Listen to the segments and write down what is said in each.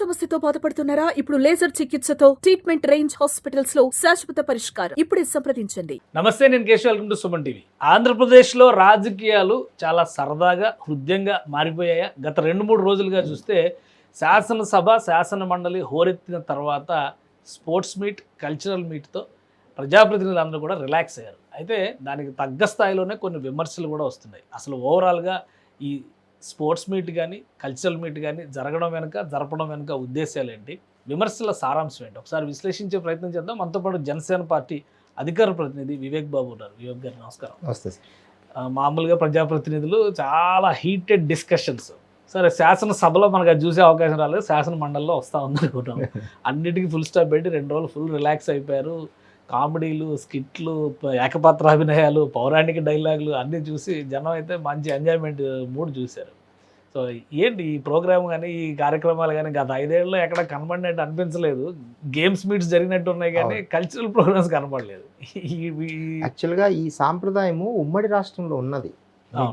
సమస్యతో బాధపడుతున్నారా? ఇప్పుడు లేజర్ చికిత్సతో ట్రీట్మెంట్ రేంజ్ హాస్పిటల్స్లో శాశ్వత పరిష్కారం ఇప్పుడే సంప్రదించండి. నమస్తే నేను Keshav. Welcome to Suman TV. ఆంధ్రప్రదేశ్లో రాజకీయాలు చాలా సరదాగా హృదయంగా మారిపోయాయా? గత రెండు మూడు రోజులుగా చూస్తే శాసనసభ శాసన మండలి హోరెత్తిన తర్వాత స్పోర్ట్స్ మీట్ కల్చరల్ మీట్తో ప్రజాప్రతినిధులందరూ కూడా రిలాక్స్ అయ్యారు. అయితే దానికి తగ్గ స్థాయిలోనే కొన్ని విమర్శలు కూడా వస్తున్నాయి. అసలు ఓవరాల్గా ఈ స్పోర్ట్స్ మీట్ కానీ కల్చరల్ మీట్ కానీ జరగడం వెనుక జరపడం వెనుక ఉద్దేశాలు ఏంటి విమర్శల సారాంశం ఏంటి? ఒకసారి విశ్లేషించే ప్రయత్నం చేద్దాం. మనతో పాటు జనసేన పార్టీ అధికార ప్రతినిధి వివేక్ బాబు ఉన్నారు. వివేక్ గారు నమస్కారం. ఆ, మామూలుగా ప్రజాప్రతినిధులు చాలా హీటెడ్ డిస్కషన్స్. సరే శాసనసభలో మనకు అది చూసే అవకాశం రాలేదు. శాసన మండలిలో వస్తూ ఉంది అనుకుంటాం అన్నిటికీ ఫుల్ స్టాప్ పెట్టి రెండు రోజులు ఫుల్ రిలాక్స్ అయిపోయారు. కామెడీలు స్కిట్లు ప- ఏకపాత్రాభినయాలు పౌరాణిక డైలాగులు అన్నీ చూసి జనం అయితే మంచి ఎంజాయ్మెంట్ మూడ్ చూశారు. సో ఏంటి ఈ ప్రోగ్రామ్ కానీ ఈ కార్యక్రమాలు కానీ గత ఐదేళ్ళలో ఎక్కడ కనబడినట్టు అనిపించలేదు. గేమ్స్ మీట్స్ జరిగినట్టు ఉన్నాయి కానీ కల్చరల్ ప్రోగ్రామ్స్ కనబడలేదు. యాక్చువల్గా ఈ సాంప్రదాయము ఉమ్మడి రాష్ట్రంలో ఉన్నది.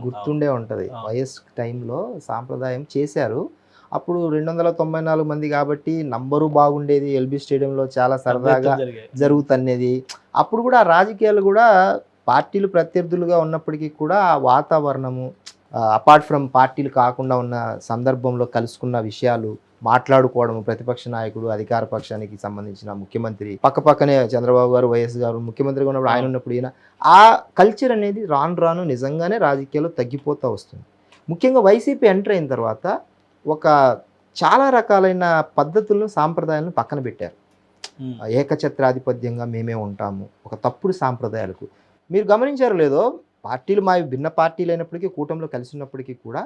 గుర్తుండే ఉంటది. వైఎస్ టైంలో సాంప్రదాయం చేశారు. అప్పుడు రెండు వందల తొంభై నాలుగు మంది కాబట్టి నంబరు బాగుండేది ఎల్బీ స్టేడియంలో చాలా సరదాగా జరుగుతున్నది. అప్పుడు కూడా రాజకీయాలు కూడా పార్టీలు ప్రత్యర్థులుగా ఉన్నప్పటికీ కూడా ఆ వాతావరణము అపార్ట్ ఫ్రమ్ పార్టీలు కాకుండా ఉన్న సందర్భంలో కలుసుకున్న విషయాలు మాట్లాడుకోవడం ప్రతిపక్ష నాయకుడు అధికార పక్షానికి సంబంధించిన ముఖ్యమంత్రి పక్క పక్కనే చంద్రబాబు గారు వైఎస్ గారు ముఖ్యమంత్రిగా ఉన్నప్పుడు ఆయన ఉన్నప్పుడు ఈయన ఆ కల్చర్ అనేది రాను రాను నిజంగానే రాజకీయాల్లో తగ్గిపోతూ వస్తుంది. ముఖ్యంగా వైసీపీ ఎంటర్ అయిన తర్వాత ఒక చాలా రకాలైన పద్ధతులను సాంప్రదాయాలను పక్కన పెట్టారు. ఏకఛత్రాధిపత్యంగా మేమే ఉంటాము. ఒక తప్పుడు సాంప్రదాయాలకు. మీరు గమనించారో లేదో పార్టీలు మా భిన్న పార్టీలు అయినప్పటికీ కూటమిలో కలిసి ఉన్నప్పటికీ కూడా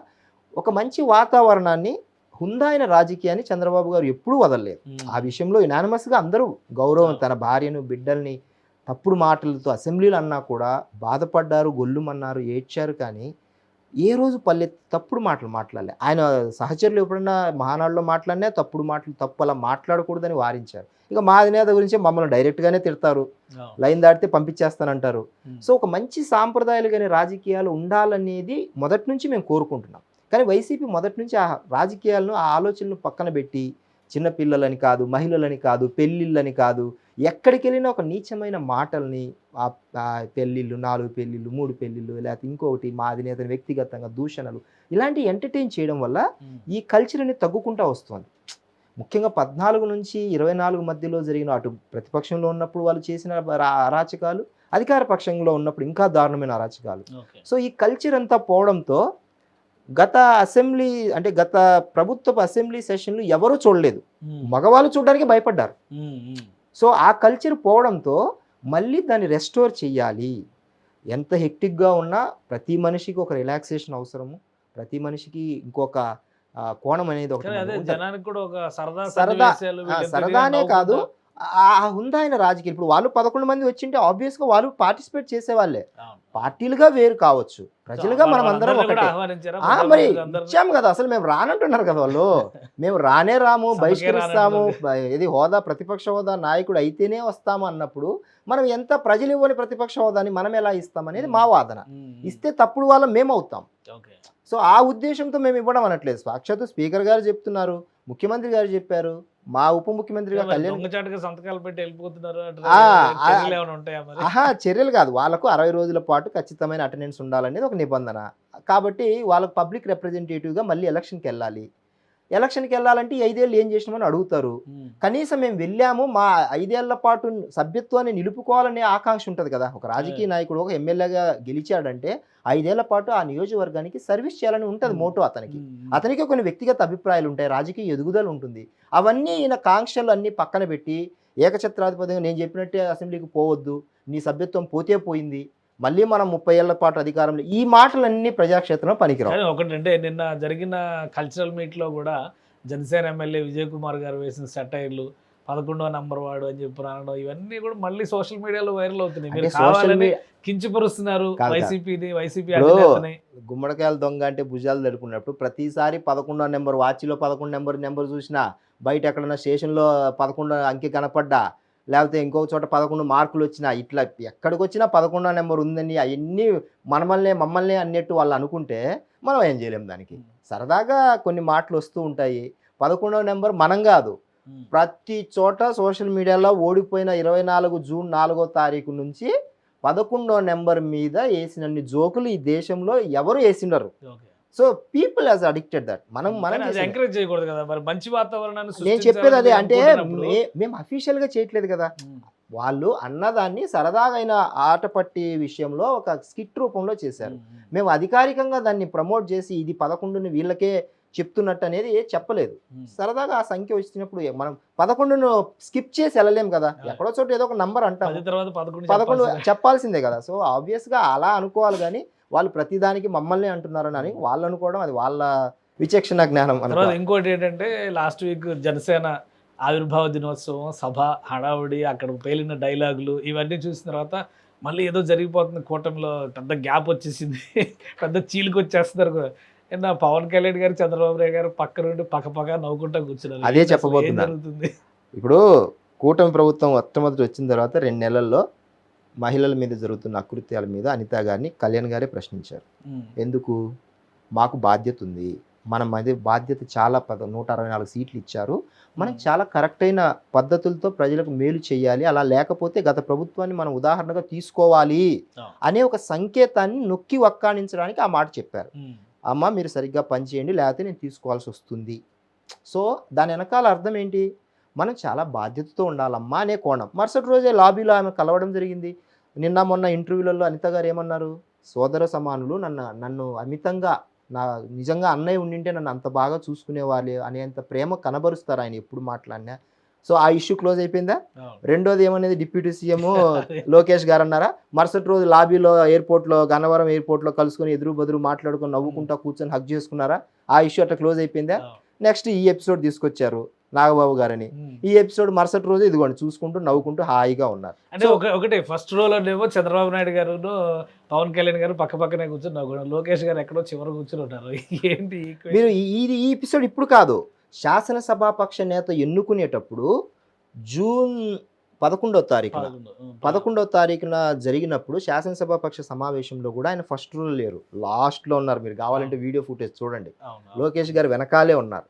ఒక మంచి వాతావరణాన్ని హుందాయిన రాజకీయాన్ని చంద్రబాబు గారు ఎప్పుడూ వదలలేదు. ఆ విషయంలో యునానిమస్గా అందరూ గౌరవం తన భార్యను బిడ్డల్ని తప్పుడు మాటలతో అసెంబ్లీలు అన్నా కూడా బాధపడ్డారు గొల్లుమన్నారు ఏడ్చారు కానీ ఏ రోజు పల్లె తప్పుడు మాటలు మాట్లాడలే. ఆయన సహచరులు ఎప్పుడన్నా మహానాడులో మాట్లాడినా తప్పుడు మాటలు తప్పు అలా మాట్లాడకూడదని వారించారు. ఇక మా అధినేత గురించి మమ్మల్ని డైరెక్ట్గానే తిడతారు. లైన్ దాటితే పంపించేస్తానంటారు. సో ఒక మంచి సాంప్రదాయాలు కానీ రాజకీయాలు ఉండాలనేది మొదటి నుంచి మేము కోరుకుంటున్నాం. కానీ వైసీపీ మొదటి నుంచి ఆ రాజకీయాలను ఆ ఆలోచనలు పక్కన పెట్టి చిన్నపిల్లలని కాదు మహిళలని కాదు పెళ్ళిళ్ళని కాదు ఎక్కడికి వెళ్ళినా ఒక నీచమైన మాటల్ని ఆ పెళ్ళిళ్ళు నాలుగు పెళ్ళిళ్ళు మూడు పెళ్ళిళ్ళు లేకపోతే ఇంకొకటి మా అధినేతని వ్యక్తిగతంగా దూషణలు ఇలాంటి ఎంటర్టైన్ చేయడం వల్ల. ఈ కల్చర్ అనేది తగ్గుకుంటూ వస్తుంది. ముఖ్యంగా పద్నాలుగు నుంచి ఇరవై నాలుగు మధ్యలో జరిగిన అటు ప్రతిపక్షంలో ఉన్నప్పుడు వాళ్ళు చేసిన అరాచకాలు అధికార పక్షంలో ఉన్నప్పుడు ఇంకా దారుణమైన అరాచకాలు. సో ఈ కల్చర్ అంతా పోవడంతో గత అసెంబ్లీ అంటే గత ప్రభుత్వపు అసెంబ్లీ సెషన్లు ఎవరూ చూడలేదు. మగవాళ్ళు చూడడానికి భయపడ్డారు. సో ఆ కల్చర్ పోవడంతో మళ్ళీ దాన్ని రెస్టోర్ చేయాలి. ఎంత హెక్టిక్గా ఉన్నా ప్రతి మనిషికి ఒక రిలాక్సేషన్ అవసరము. ప్రతి మనిషికి ఇంకొక కోణం అనేది ఒకటి ఒక సరదా సరదా, సరదానే కాదు. ఆ హుందాయిన రాజకీయం ఇప్పుడు వాళ్ళు పదకొండు మంది వచ్చింటే ఆబ్వియస్గా వాళ్ళు పార్టిసిపేట్ చేసేవాళ్ళే. పార్టీలుగా వేరు కావచ్చు. ప్రజలుగా మనం అందరం ఒకటే. మరి ఇచ్చాము కదా అసలు మేము రానంటున్నారు కదా వాళ్ళు. మేము రానే రాము బహిష్కరిస్తాము ఇది హోదా ప్రతిపక్ష హోదా నాయకుడు అయితేనే వస్తాము అన్నప్పుడు మనం ఎంత ప్రజలు ఇవ్వని ప్రతిపక్ష హోదాని మనం ఎలా ఇస్తాం అనేది మా వాదన. ఇస్తే తప్పుడు వాళ్ళం మేము అవుతాం. సో ఆ ఉద్దేశంతో మేము ఇవ్వడం అనట్లేదు సాక్షాత్తు స్పీకర్ గారు చెప్తున్నారు ముఖ్యమంత్రి గారు చెప్పారు మా ఉప ముఖ్యమంత్రిగా కళ్యాణ్ సంతకాలు పెట్టి వెళ్ళిపోతున్నారు చర్యలు కాదు. వాళ్ళకు అరవై రోజుల పాటు ఖచ్చితమైన అటెండెన్స్ ఉండాలనేది ఒక నిబంధన. కాబట్టి వాళ్ళకు పబ్లిక్ రిప్రజెంటేటివ్గా మళ్ళీ ఎలక్షన్కి వెళ్ళాలి. ఎలక్షన్కి వెళ్ళాలంటే ఈ ఐదేళ్ళు ఏం చేసినామని అడుగుతారు. కనీసం మేము వెళ్ళాము మా ఐదేళ్ళ పాటు సభ్యత్వాన్ని నిలుపుకోవాలనే ఆకాంక్ష ఉంటుంది కదా ఒక రాజకీయ నాయకుడు ఒక ఎమ్మెల్యేగా గెలిచాడంటే ఐదేళ్ళ పాటు ఆ నియోజకవర్గానికి సర్వీస్ చేయాలని ఉంటుంది. మోటో అతనికి. అతనికి కొన్ని వ్యక్తిగత అభిప్రాయాలు ఉంటాయి రాజకీయ ఎదుగుదల ఉంటుంది అవన్నీ ఈయన కాంక్షలు అన్నీ పక్కన పెట్టి ఏకఛత్రాధిపతిగా నేను చెప్పినట్టే అసెంబ్లీకి పోవద్దు నీ సభ్యత్వం పోతే పోయింది మళ్ళీ మనం ముప్పై ఏళ్ళ పాటు అధికారంలో ఈ మాటలన్నీ ప్రజాక్షేత్రంలో పనికిరావు. కానీ ఒకటి అంటే నిన్న జరిగిన కల్చరల్ మీట్లో కూడా జనసేన ఎమ్మెల్యే విజయ్ కుమార్ గారు వేసిన సెటైర్లు పదకొండవ నంబర్ వాడు అని చెప్పి అనడం ఇవన్నీ కూడా మళ్ళీ సోషల్ మీడియాలో వైరల్ అవుతున్నాయి. మీరు కావాలని కించపరుస్తున్నారు కాదు. వైసీపీని వైసీపీ గుమ్మడికాయల దొంగ అంటే భుజాలు తడుపుకున్నప్పుడు ప్రతిసారి పదకొండో నెంబర్ వాచ్లో పదకొండు నెంబర్ నెంబర్ చూసినా బయట ఎక్కడన్నా స్టేషన్లో పదకొండో అంకె కనపడ్డా లేకపోతే ఇంకో చోట పదకొండు మార్కులు వచ్చినా ఇట్లా ఎక్కడికి వచ్చినా పదకొండో నెంబర్ ఉందని అవన్నీ మనమల్నే మమ్మల్ని అన్నట్టు వాళ్ళు అనుకుంటే మనం ఏం చేయలేం దానికి. సరదాగా కొన్ని మాటలు వస్తూ ఉంటాయి. పదకొండవ నెంబర్ మనం కాదు. ప్రతి చోట సోషల్ మీడియాలో ఓడిపోయిన ఇరవై నాలుగు జూన్ నాలుగో తారీఖు నుంచి పదకొండో నెంబర్ మీద వేసినన్ని జోకులు ఈ దేశంలో ఎవరు వేసినారు. So people has addicted that మనం మనం. ఎంకరేజ్ చేయకూడదు కదా మరి మంచి వాతావరణాన్ని నేను చెప్పేది అదే అంటే మేము అఫీషియల్గా చేయట్లేదు కదా. వాళ్ళు అన్నదాన్ని సరదాగైన ఆట పట్టి విషయంలో ఒక స్కిట్ రూపంలో చేశారు. మేము అధికారికంగా దాన్ని ప్రమోట్ చేసి ఇది పదకొండుని వీళ్ళకే చెప్తున్నట్టు అనేది చెప్పలేదు. సరదాగా ఆ సంఖ్య వచ్చినప్పుడు మనం పదకొండును స్కిప్ చేసి వెళ్ళలేం కదా ఎక్కడో చోట ఏదో ఒక నంబర్ అంటాం పదకొండు చెప్పాల్సిందే. కదా సో ఆబ్వియస్గా అలా అనుకోవాలి కానీ వాళ్ళు ప్రతిదానికి మమ్మల్ని అంటున్నారని అని వాళ్ళు అనుకోవడం అది వాళ్ళ విచక్షణ జ్ఞానం తర్వాత ఇంకోటి ఏంటంటే లాస్ట్ వీక్ జనసేన ఆవిర్భావ దినోత్సవం సభ హడావుడి అక్కడ పేలిన డైలాగులు ఇవన్నీ చూసిన తర్వాత మళ్ళీ ఏదో జరిగిపోతుంది కూటమిలో పెద్ద గ్యాప్ వచ్చేసింది పెద్ద చీలికి వచ్చేస్తున్నారు కూడా. నిన్న పవన్ కళ్యాణ్ గారు చంద్రబాబు నాయుడు గారు పక్క నుండి పక్క పక్క నవ్వుకుంటా కూర్చున్నారు. అదే జరుగుతుంది? ఇప్పుడు కూటమి ప్రభుత్వం మొట్టమొదటి వచ్చిన తర్వాత రెండు నెలల్లో మహిళల మీద జరుగుతున్న అకృత్యాల మీద అనితా గారిని కళ్యాణ్ గారే ప్రశ్నించారు. ఎందుకు? మాకు బాధ్యత ఉంది. మనం అది బాధ్యత చాలా పద నూట అరవై నాలుగు సీట్లు ఇచ్చారు. మనం చాలా కరెక్ట్ అయిన పద్ధతులతో ప్రజలకు మేలు చేయాలి. అలా లేకపోతే గత ప్రభుత్వాన్ని మనం ఉదాహరణగా తీసుకోవాలి. అనే ఒక సంకేతాన్ని నొక్కి వక్కాణించడానికి ఆ మాట చెప్పారు. అమ్మ మీరు సరిగ్గా పనిచేయండి లేకపోతే నేను తీసుకోవాల్సి వస్తుంది. సో దాని వెనకాల అర్థం ఏంటి? మనం చాలా బాధ్యతతో ఉండాలమ్మా అనే కోణం. మరుసటి రోజే లాబీలో ఆమె కలవడం జరిగింది. నిన్న మొన్న ఇంటర్వ్యూలలో అనిత గారు ఏమన్నారు? సోదర సమానులు నన్ను నన్ను అమితంగా నా నిజంగా అన్నయ్య ఉండింటే నన్ను అంత బాగా చూసుకునేవాళ్ళు అనేంత ప్రేమ కనబరుస్తారు ఆయన ఎప్పుడు మాట్లాడినా. సో ఆ ఇష్యూ క్లోజ్ అయిపోయిందా. రెండోది ఏమనేది డిప్యూటీ సీఎం లోకేష్ గారు అన్నారా? మరుసటి రోజు లాబీలో ఎయిర్పోర్ట్లో గన్నవరం ఎయిర్పోర్ట్లో కలుసుకొని ఎదురు బదురు మాట్లాడుకొని నవ్వుకుంటా కూర్చొని హక్ చేసుకున్నారా? ఆ ఇష్యూ అట్లా క్లోజ్ అయిపోయిందా. నెక్స్ట్ ఈ ఎపిసోడ్ తీసుకొచ్చారు. నాగబాబు గారని. ఈ ఎపిసోడ్ మరుసటి రోజు ఇదిగోండి చూసుకుంటూ నవ్వుకుంటూ హాయిగా ఉన్నారు అంటే ఒక ఒకటి ఫస్ట్ రోలోనేమో చంద్రబాబు నాయుడు గారు పవన్ కళ్యాణ్ గారు పక్క పక్కనే కూర్చుని నవ్వుకున్నారు లోకేష్ గారు ఎక్కడో చివర కూర్చుని ఉంటారు ఏంటి? మీరు ఈ- ఈ ఎపిసోడ్ ఇప్పుడు కాదు శాసనసభాపక్ష నేత ఎన్నుకునేటప్పుడు జూన్ పదకొండో తారీఖున పదకొండు. తారీఖున జరిగినప్పుడు శాసనసభాపక్ష సమావేశంలో కూడా ఆయన ఫస్ట్ రూల్ లేరు లాస్ట్లో ఉన్నారు మీరు కావాలంటే వీడియో ఫుటేజ్ చూడండి. లోకేష్ గారు వెనకాలే ఉన్నారు.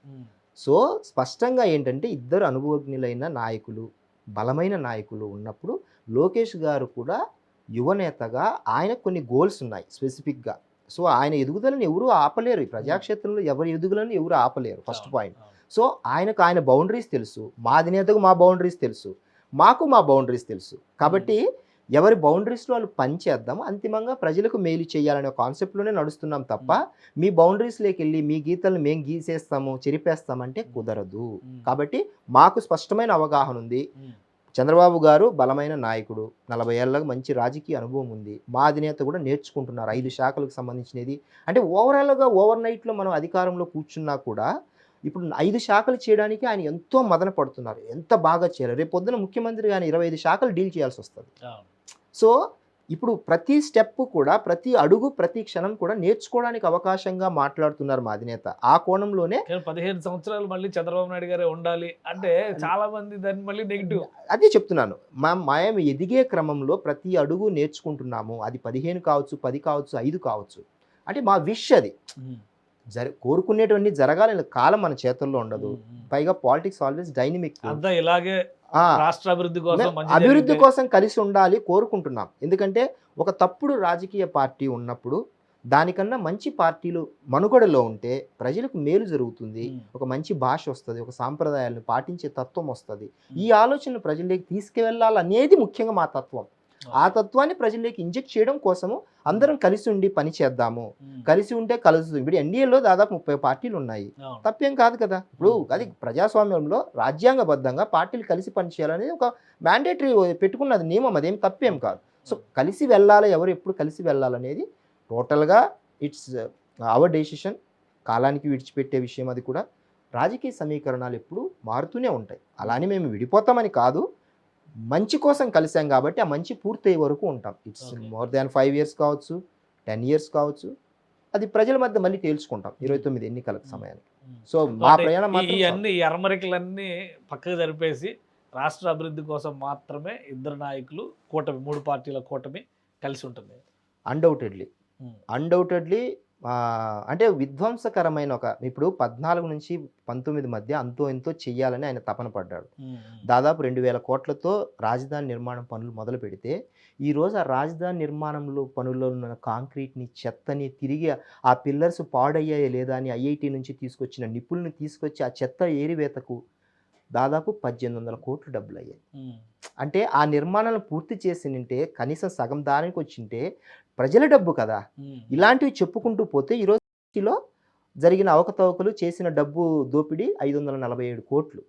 సో స్పష్టంగా ఏంటంటే ఇద్దరు అనుభవజ్ఞులైన నాయకులు బలమైన నాయకులు ఉన్నప్పుడు లోకేష్ గారు కూడా యువనేతగా ఆయన కొన్ని గోల్స్ ఉన్నాయి స్పెసిఫిక్గా సో ఆయన ఎదుగుదలను ఎవరు ఆపలేరు. ఈ ప్రజాక్షేత్రంలో ఎవరి ఎదుగుదలను ఎవరు ఆపలేరు ఫస్ట్ పాయింట్. సో ఆయనకు ఆయన బౌండరీస్ తెలుసు. మా అధినేతకు మా బౌండరీస్ తెలుసు. మాకు మా బౌండరీస్ తెలుసు. కాబట్టి ఎవరి బౌండరీస్లో వాళ్ళు పనిచేద్దాం అంతిమంగా ప్రజలకు మేలు చేయాలనే కాన్సెప్ట్లోనే నడుస్తున్నాం తప్ప మీ బౌండరీస్లోకి వెళ్ళి మీ గీతలను మేము గీసేస్తాము చెరిపేస్తామంటే కుదరదు. కాబట్టి మాకు స్పష్టమైన అవగాహన ఉంది. చంద్రబాబు గారు బలమైన నాయకుడు. నలభై ఏళ్ళకు మంచి రాజకీయ అనుభవం ఉంది. మా అధినేత కూడా నేర్చుకుంటున్నారు. ఐదు శాఖలకు సంబంధించినది. అంటే ఓవరాల్గా ఓవర్ నైట్లో మనం అధికారంలో కూర్చున్నా కూడా ఇప్పుడు ఐదు శాఖలు చేయడానికి ఆయన ఎంతో మదన పడుతున్నారు. ఎంత బాగా చేయాలి? రేపు పొద్దున ముఖ్యమంత్రి కానీ ఇరవై ఐదు శాఖలు డీల్ చేయాల్సి వస్తుంది. సో ఇప్పుడు ప్రతి స్టెప్ కూడా ప్రతి అడుగు ప్రతి క్షణం కూడా నేర్చుకోవడానికి అవకాశంగా మాట్లాడుతున్నారు మా అధినేత. ఆ కోణంలోనే పదిహేను సంవత్సరాలు మళ్ళీ చంద్రబాబు నాయుడు గారే ఉండాలి అంటే చాలా మంది దాన్ని మళ్ళీ నెగిటివ్. అదే చెప్తున్నాను. మా మేము ఎదిగే క్రమంలో ప్రతి అడుగు నేర్చుకుంటున్నాము. అది పదిహేను కావచ్చు పది కావచ్చు ఐదు కావచ్చు. అంటే మా విష్ అది. జర కోరుకునేటువంటి జరగాలని కాలం మన చేతుల్లో ఉండదు. పైగా పాలిటిక్స్ ఆల్వేస్ డైనమిక్. అంతా ఇలాగే రాష్ట్ర అభివృద్ధి కోసం అభివృద్ధి కోసం కలిసి ఉండాలి కోరుకుంటున్నాం. ఎందుకంటే ఒక తప్పుడు రాజకీయ పార్టీ ఉన్నప్పుడు దానికన్నా మంచి పార్టీలు మనుగడలో ఉంటే ప్రజలకు మేలు జరుగుతుంది. ఒక మంచి భాష వస్తుంది ఒక సాంప్రదాయాలను పాటించే తత్వం వస్తుంది. ఈ ఆలోచనలు ప్రజల్లోకి తీసుకువెళ్ళాలనేది ముఖ్యంగా మా తత్వం. ఆ తత్వాన్ని ప్రజల్లోకి ఇంజెక్ట్ చేయడం కోసము అందరం కలిసి ఉండి పని చేద్దాము. కలిసి ఉంటే కలుస్తుంది. ఇప్పుడు ఎన్డీఏలో దాదాపు ముప్పై పార్టీలు ఉన్నాయి. తప్పేం కాదు కదా. ఇప్పుడు అది ప్రజాస్వామ్యంలో రాజ్యాంగబద్ధంగా పార్టీలు కలిసి పనిచేయాలనేది ఒక మ్యాండేటరీ పెట్టుకున్నది నియమం. అదేం తప్పేం కాదు. సో కలిసి వెళ్ళాలి? ఎవరు ఎప్పుడు కలిసి వెళ్ళాలనేది టోటల్గా ఇట్స్ అవర్ డెసిషన్. కాలానికి విడిచిపెట్టే విషయం అది కూడా. రాజకీయ సమీకరణాలు ఎప్పుడు మారుతూనే ఉంటాయి. అలానే మేము విడిపోతామని కాదు. మంచి కోసం కలిసాం కాబట్టి ఆ మంచి పూర్తయ్యే వరకు ఉంటాం. It's. More than five years కావచ్చు టెన్ ఇయర్స్ కావచ్చు. అది ప్రజల మధ్య మళ్ళీ తేల్చుకుంటాం ఇరవై తొమ్మిది ఎన్నికల సమయానికి. ఉమ్. సో మా అంటే ప్రయాణం అన్ని అరమరికలన్నీ పక్కకు జరిపేసి రాష్ట్ర అభివృద్ధి కోసం మాత్రమే ఇద్దరు నాయకులు కూటమి మూడు పార్టీల కూటమి కలిసి ఉంటుంది. అన్డౌటెడ్లీ. అన్డౌటెడ్లీ అంటే విధ్వంసకరమైన ఒక ఇప్పుడు పద్నాలుగు నుంచి పంతొమ్మిది మధ్య అంతో ఎంతో చెయ్యాలని ఆయన తపన పడ్డాడు. దాదాపు రెండు వేల కోట్లతో రాజధాని నిర్మాణం పనులు మొదలు పెడితే ఈరోజు ఆ రాజధాని నిర్మాణంలో పనుల్లో ఉన్న కాంక్రీట్ని చెత్తని తిరిగి ఆ పిల్లర్స్ పాడయ్యాయా లేదా అని ఐఐటి నుంచి తీసుకొచ్చిన నిపుణుల్ని తీసుకొచ్చి ఆ చెత్త ఏరివేతకు దాదాపు పద్దెనిమిది వందల కోట్లు డబ్బులు అయ్యాయి అంటే ఆ నిర్మాణాలను పూర్తి చేసినంటే కనీసం సగం దానికి వచ్చింటే ప్రజల డబ్బు కదా. ఇలాంటివి చెప్పుకుంటూ పోతే ఈరోజులో జరిగిన అవకతవకలు చేసిన డబ్బు దోపిడీ ఐదు వందల నలభై ఏడు కోట్లు.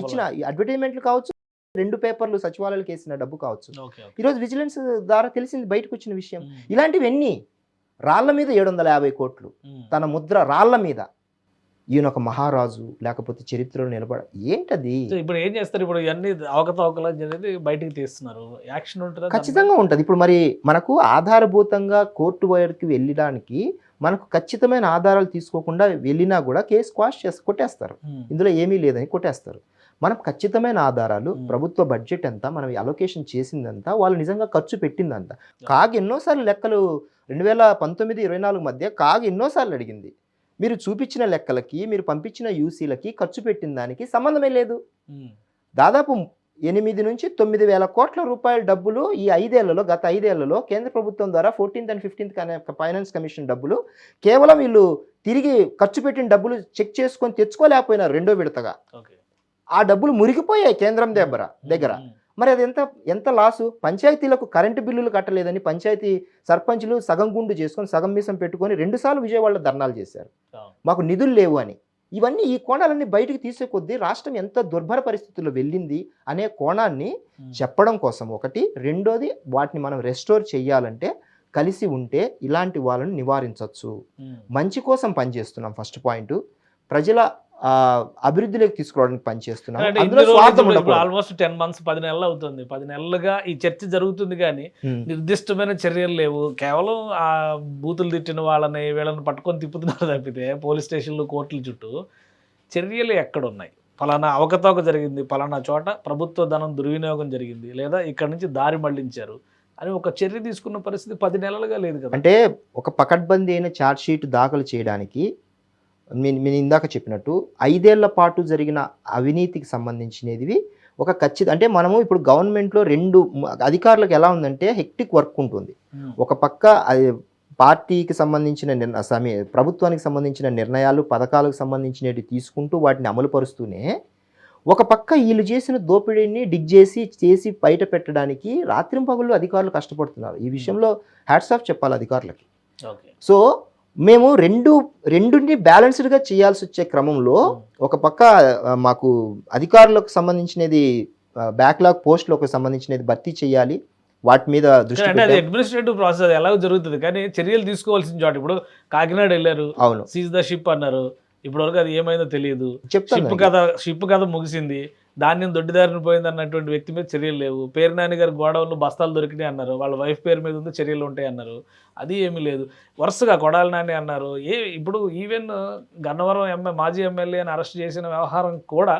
ఇచ్చిన అడ్వర్టైజ్మెంట్లు కావచ్చు రెండు పేపర్లు సచివాలయాలకు వేసిన డబ్బు కావచ్చు. ఈరోజు విజిలెన్స్ ద్వారా తెలిసింది బయటకు వచ్చిన విషయం. ఇలాంటివి ఎన్ని రాళ్ళ మీద ఏడు వందల యాభై కోట్లు. తన ముద్ర రాళ్ళ మీద. ఈయన ఒక మహారాజు లేకపోతే చరిత్రలో నిలబడ ఏంటది? ఇప్పుడు ఏం చేస్తారు? ఇప్పుడు ఇవన్నీ అవకతవకలు అనేది బయటికి తీస్తున్నారు. యాక్షన్ ఉంటుందా? ఖచ్చితంగా ఉంటుంది. ఇప్పుడు మరి మనకు ఆధారభూతంగా కోర్టు వైర్కి వెళ్ళడానికి మనకు ఖచ్చితమైన ఆధారాలు తీసుకోకుండా వెళ్ళినా కూడా కేసు క్వాష్ చేసి కొట్టేస్తారు. ఇందులో ఏమీ లేదని కొట్టేస్తారు. మనం ఖచ్చితమైన ఆధారాలు. ప్రభుత్వ బడ్జెట్ ఎంత మనం అలొకేషన్ చేసిందంతా వాళ్ళు నిజంగా ఖర్చు పెట్టిందంతా. కాగ్ ఎన్నోసార్లు లెక్కలు రెండు వేల పంతొమ్మిది ఇరవై నాలుగు మధ్య కాగ్ ఎన్నోసార్లు అడిగింది. మీరు చూపించిన లెక్కలకి మీరు పంపించిన యూసీలకి ఖర్చు పెట్టిన దానికి సంబంధమే లేదు. దాదాపు ఎనిమిది నుంచి తొమ్మిది వేల కోట్ల రూపాయల డబ్బులు ఈ ఐదేళ్ళలో గత ఐదేళ్ళలో కేంద్ర ప్రభుత్వం ద్వారా fourteenth and fifteenth finance commission డబ్బులు కేవలం వీళ్ళు తిరిగి ఖర్చు పెట్టిన డబ్బులు చెక్ చేసుకొని తెచ్చుకోలేకపోయినారు రెండో విడతగా. ఆ డబ్బులు మురిగిపోయాయి కేంద్రం దగ్గర దగ్గర. మరి అది ఎంత ఎంత లాసు పంచాయతీలకు కరెంటు బిల్లులు కట్టలేదని పంచాయతీ సర్పంచులు సగం గుండు చేసుకొని సగం మీసం పెట్టుకొని రెండుసార్లు విజయవాడలో ధర్నాలు చేశారు. మాకు నిధులు లేవు అని ఇవన్నీ ఈ కోణాలన్నీ బయటకు తీసే కొద్దీ రాష్ట్రం ఎంత దుర్భర పరిస్థితుల్లో వెళ్ళింది అనే కోణాన్ని. చెప్పడం కోసం ఒకటి రెండోది వాటిని మనం రెస్టోర్ చేయాలంటే కలిసి ఉంటే ఇలాంటి వాళ్ళని నివారించవచ్చు. మంచి కోసం పనిచేస్తున్నాం ఫస్ట్ పాయింట్ ప్రజల అభివృద్ధిలోకి తీసుకురావడానికి పనిచేస్తున్నాం. అంటే అందులో ఇన్ని రోజులు స్వార్థం ఇప్పుడు ఉండకూడదు. ఆల్మోస్ట్ టెన్ మంత్స్ పది నెలలు అవుతుంది. పది నెలలుగా ఈ చర్చ జరుగుతుంది కానీ ఉమ్. నిర్దిష్టమైన చర్యలు లేవు. కేవలం ఆ బూతులు తిట్టిన వాళ్ళని వీళ్ళని పట్టుకొని తిప్పుతున్నారు తప్పితే పోలీస్ స్టేషన్లు కోర్టుల చుట్టూ చర్యలు ఎక్కడున్నాయి? ఫలానా అవకతవక జరిగింది. ఫలానా చోట ప్రభుత్వ ధనం దుర్వినియోగం జరిగింది. లేదా ఇక్కడ నుంచి దారి మళ్ళించారు అని ఒక చర్య తీసుకున్న పరిస్థితి పది నెలలుగా లేదు కదా. అంటే ఒక పకడ్బందీ అయిన ఛార్జ్ షీట్ దాఖలు చేయడానికి నేను ఇందాక చెప్పినట్టు ఐదేళ్ళ పాటు జరిగిన అవినీతికి సంబంధించినవి ఒక ఖచ్చిత అంటే మనము ఇప్పుడు గవర్నమెంట్లో రెండు అధికారులకు ఎలా ఉందంటే హెక్టిక్ వర్క్ ఉంటుంది. ఒక పక్క పార్టీకి సంబంధించిన నిర్ణ ప్రభుత్వానికి సంబంధించిన నిర్ణయాలు పథకాలకు సంబంధించినవి తీసుకుంటూ వాటిని అమలుపరుస్తూనే ఒక పక్క వీళ్ళు చేసిన దోపిడీని డిగ్ చేసి చేసి బయట పెట్టడానికి రాత్రింపగళ్ళు అధికారులు కష్టపడుతున్నారు. ఈ విషయంలో హ్యాట్స్ ఆఫ్ చెప్పాలి అధికారులకి. ఓకే. సో మేము రెండు రెండుని బ్యాలెన్స్డ్గా చేయాల్సి వచ్చే క్రమంలో ఒక పక్క మాకు అధికారులకు సంబంధించినది బ్యాక్లాగ్ పోస్టులకు సంబంధించినది భర్తీ చేయాలి. వాటి మీద దృష్టి అంటే అది. అడ్మినిస్ట్రేటివ్ ప్రాసెస్ ఎలాగో జరుగుతుంది. కానీ చర్యలు తీసుకోవాల్సిన చోట ఇప్పుడు కాకినాడ వెళ్ళారు. అవును. సీజ్ ద షిప్ అన్నారు. ఇప్పటి వరకు అది ఏమైందో తెలియదు. షిప్ కథ షిప్ కథ ముగిసింది. ధాన్యం దొడ్డిదారిని పోయింది అన్నటువంటి వ్యక్తి మీద చర్యలు లేవు. పేరు నాని గారి గోడౌన్లో బస్తాలు దొరికినాయి అన్నారు. వాళ్ళ వైఫ్ పేరు మీద ఉంది చర్యలు ఉంటాయి అన్నారు. అది ఏమీ లేదు. వరుసగా కొడాల నాని అన్నారు. ఏ ఇప్పుడు ఈవెన్ గన్నవరం ఎంఏ మాజీ ఎమ్మెల్యేని అరెస్ట్ చేసిన వ్యవహారం కూడా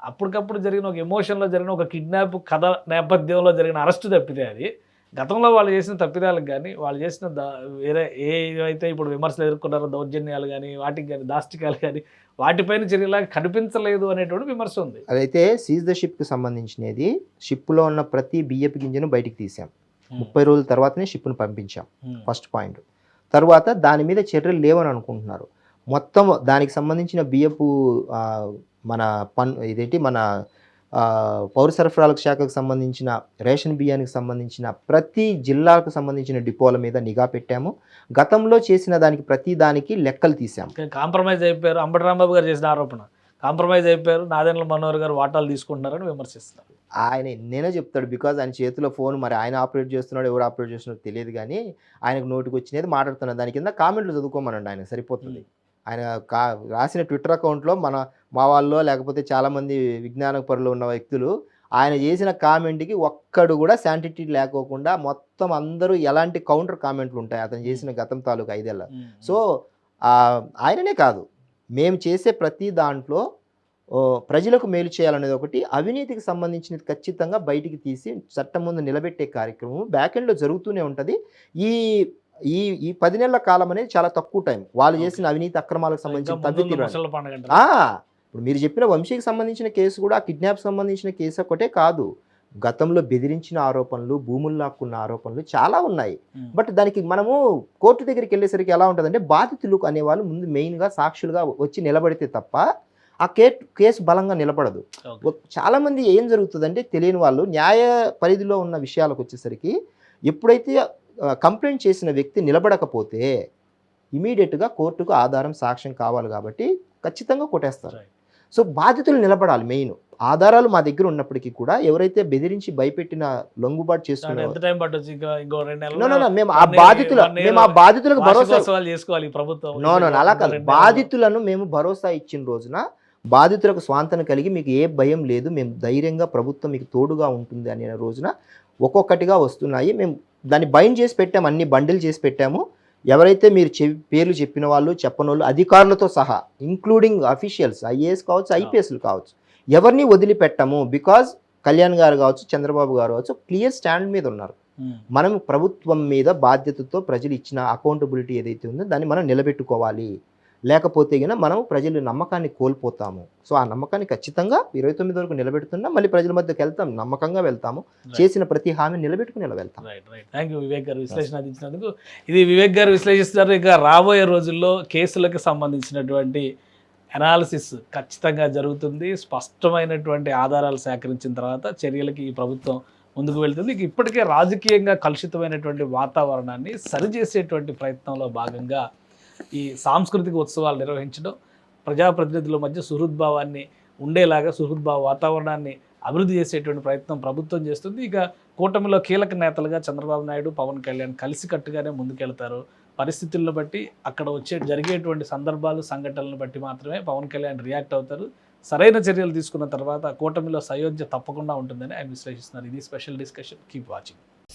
అప్పటికప్పుడు జరిగిన ఒక ఎమోషన్లో జరిగిన ఒక కిడ్నాప్ కథ నేపథ్యంలో జరిగిన అరెస్ట్ తప్పితే అది గతంలో వాళ్ళు చేసిన తప్పిదాలకు కానీ వాళ్ళు చేసిన దా వేరే ఏ అయితే ఇప్పుడు విమర్శలు ఎదుర్కొన్నారో దౌర్జన్యాలు కానీ వాటికి కానీ దాష్టికాలు కానీ వాటిపైన చర్యలాగా కనిపించలేదు అనేటువంటి విమర్శ ఉంది. అదైతే సీజ్ ద షిప్కి సంబంధించినది. షిప్లో ఉన్న ప్రతి బియ్యపు గింజను బయటికి తీసాం ముప్పై రోజుల తర్వాతనే షిప్ను పంపించాం. First point. తర్వాత దాని మీద చర్యలు లేవని అనుకుంటున్నారు. మొత్తం దానికి సంబంధించిన బియ్యపు మన పన్ ఇదేంటి? మన పౌర సరఫరాల శాఖకు సంబంధించిన రేషన్ బియ్యానికి సంబంధించిన ప్రతి జిల్లాకు సంబంధించిన డిపోల మీద నిఘా పెట్టాము. గతంలో చేసిన దానికి ప్రతి దానికి లెక్కలు తీసాం ఇంకా కాంప్రమైజ్ అయిపోయారు. అంబటి రాంబాబు గారు చేసిన ఆరోపణ. కాంప్రమైజ్ అయిపోయారు. నాదెండ్ల మనోహర్ గారు వాటాలు తీసుకుంటున్నారని విమర్శిస్తున్నారు. ఆయన నేనే చెప్తాడు బికాజ్ ఆయన చేతిలో ఫోన్ మరి ఆయన ఆపరేట్ చేస్తున్నాడు ఎవరు ఆపరేట్ చేస్తున్నాడో తెలియదు కానీ ఆయనకు నోటికి వచ్చినది మాట్లాడుతున్నాడు దాని కింద కామెంట్లు చదువుకోమనండి ఆయన. సరిపోతుంది. ఆయన కా రాసిన ట్విట్టర్ అకౌంట్లో మన మా వాళ్ళలో లేకపోతే చాలామంది విజ్ఞాన పరులు ఉన్న వ్యక్తులు ఆయన చేసిన కామెంట్కి ఒక్కడు కూడా శాంటిటీ లేకోకుండా మొత్తం అందరూ ఎలాంటి కౌంటర్ కామెంట్లు ఉంటాయి అతను చేసిన గతం తాలూకు ఐదేళ్ళ. సో ఆయననే కాదు. మేము చేసే ప్రతి దాంట్లో ప్రజలకు మేలు చేయాలనేది ఒకటి అవినీతికి సంబంధించినది ఖచ్చితంగా బయటికి తీసి చట్టం ముందు నిలబెట్టే కార్యక్రమం బ్యాక్ ఎండ్లో జరుగుతూనే ఉంటుంది. ఈ ఈ ఈ పది నెలల కాలం అనేది చాలా తక్కువ టైం వాళ్ళు. చేసిన అవినీతి అక్రమాలకు సంబంధించిన తవ్వి ఇప్పుడు మీరు చెప్పిన వంశీకి సంబంధించిన కేసు కూడా కిడ్నాప్ సంబంధించిన కేసు ఒకటే కాదు గతంలో బెదిరించిన ఆరోపణలు భూములు లాక్కున్న ఆరోపణలు చాలా ఉన్నాయి. బట్ దానికి మనము కోర్టు దగ్గరికి వెళ్ళేసరికి ఎలా ఉంటుందంటే బాధితులు అనేవాళ్ళు ముందు మెయిన్గా సాక్షులుగా వచ్చి నిలబడితే తప్ప ఆ కే కేసు బలంగా నిలబడదు ఓకే. ఒక- చాలా మంది ఏం జరుగుతుందంటే తెలియని వాళ్ళు న్యాయ పరిధిలో ఉన్న విషయాలకు వచ్చేసరికి ఎప్పుడైతే కంప్లైంట్ చేసిన వ్యక్తి నిలబడకపోతే ఇమీడియట్గా కోర్టుకు ఆధారం సాక్ష్యం కావాలి కాబట్టి ఖచ్చితంగా కొట్టేస్తారు. సో బాధితులు నిలబడాలి మెయిన్. ఆధారాలు మా దగ్గర ఉన్నప్పటికీ కూడా ఎవరైతే బెదిరించి భయపెట్టిన లొంగుబాటు అంటే చేస్తున్న ఎంత టైం పట్టొచ్చు? ఇంకా ఇంకో రెండు No, no, నెలలు no, మేము ఆ బాధితుల మేము ఆ బాధితులకు భరోసా చేసుకోవాలి ప్రభుత్వం. నో అలా కాదు. బాధితులను మేము భరోసా ఇచ్చిన రోజున బాధితులకు స్వాంతన కలిగి మీకు ఏ భయం లేదు. మేము ధైర్యంగా ప్రభుత్వం మీకు తోడుగా ఉంటుంది అనే రోజున ఒక్కొక్కటిగా వస్తున్నాయి. మేము దాన్ని బైండ్ చేసి పెట్టాము అన్ని బండిల్ చేసి పెట్టాము. ఎవరైతే మీరు చె పేర్లు చెప్పిన వాళ్ళు చెప్పని వాళ్ళు అధికారులతో సహా ఇంక్లూడింగ్ అఫీషియల్స్ ఐఏఎస్ కావచ్చు ఐపీఎస్లు కావచ్చు ఎవరిని వదిలిపెట్టము బికాజ్ కళ్యాణ్ గారు కావచ్చు చంద్రబాబు గారు కావచ్చు క్లియర్ స్టాండ్ మీద ఉన్నారు. మనం ప్రభుత్వం మీద బాధ్యతతో ప్రజలు ఇచ్చిన అకౌంటబిలిటీ ఏదైతే ఉందో దాన్ని మనం నిలబెట్టుకోవాలి. లేకపోతే గిన మనం ప్రజలు నమ్మకాన్ని కోల్పోతాము. సో ఆ నమ్మకాన్ని ఖచ్చితంగా ఇరవై తొమ్మిది వరకు నిలబెడుతున్నా మళ్ళీ ప్రజల మధ్యకి వెళ్తాం నమ్మకంగా వెళ్తాము. చేసిన ప్రతి హామీ నిలబెట్టుకుని వెళ్తాం. Right right thank you Vivek garu విశ్లేషణ అందించినందుకు. ఇది వివేక్ గారు విశ్లేషిస్తున్నారు. ఇక రాబోయే రోజుల్లో కేసులకు సంబంధించినటువంటి అనాలిసిస్ ఖచ్చితంగా జరుగుతుంది. స్పష్టమైనటువంటి ఆధారాలు సేకరించిన తర్వాత చర్యలకి ఈ ప్రభుత్వం ముందుకు వెళ్తుంది. ఇక ఇప్పటికే రాజకీయంగా కలుషితమైనటువంటి వాతావరణాన్ని సరిచేసేటువంటి ప్రయత్నంలో భాగంగా ఈ సాంస్కృతిక ఉత్సవాలు నిర్వహించడం ప్రజాప్రతినిధుల మధ్య సుహృద్భావాన్ని ఉండేలాగా సుహృద్భావ వాతావరణాన్ని అభివృద్ధి చేసేటువంటి ప్రయత్నం ప్రభుత్వం చేస్తుంది. ఇక కూటమిలో కీలక నేతలుగా చంద్రబాబు నాయుడు పవన్ కళ్యాణ్ కలిసికట్టుగానే ముందుకెళ్తారు. పరిస్థితులను బట్టి అక్కడ వచ్చే జరిగేటువంటి సందర్భాలు సంఘటనలను బట్టి మాత్రమే పవన్ కళ్యాణ్ రియాక్ట్ అవుతారు. సరైన చర్యలు తీసుకున్న తర్వాత కూటమిలో సయోధ్య తప్పకుండా ఉంటుందని ఆయన విశ్లేషిస్తున్నారు. ఇది special discussion. Keep watching.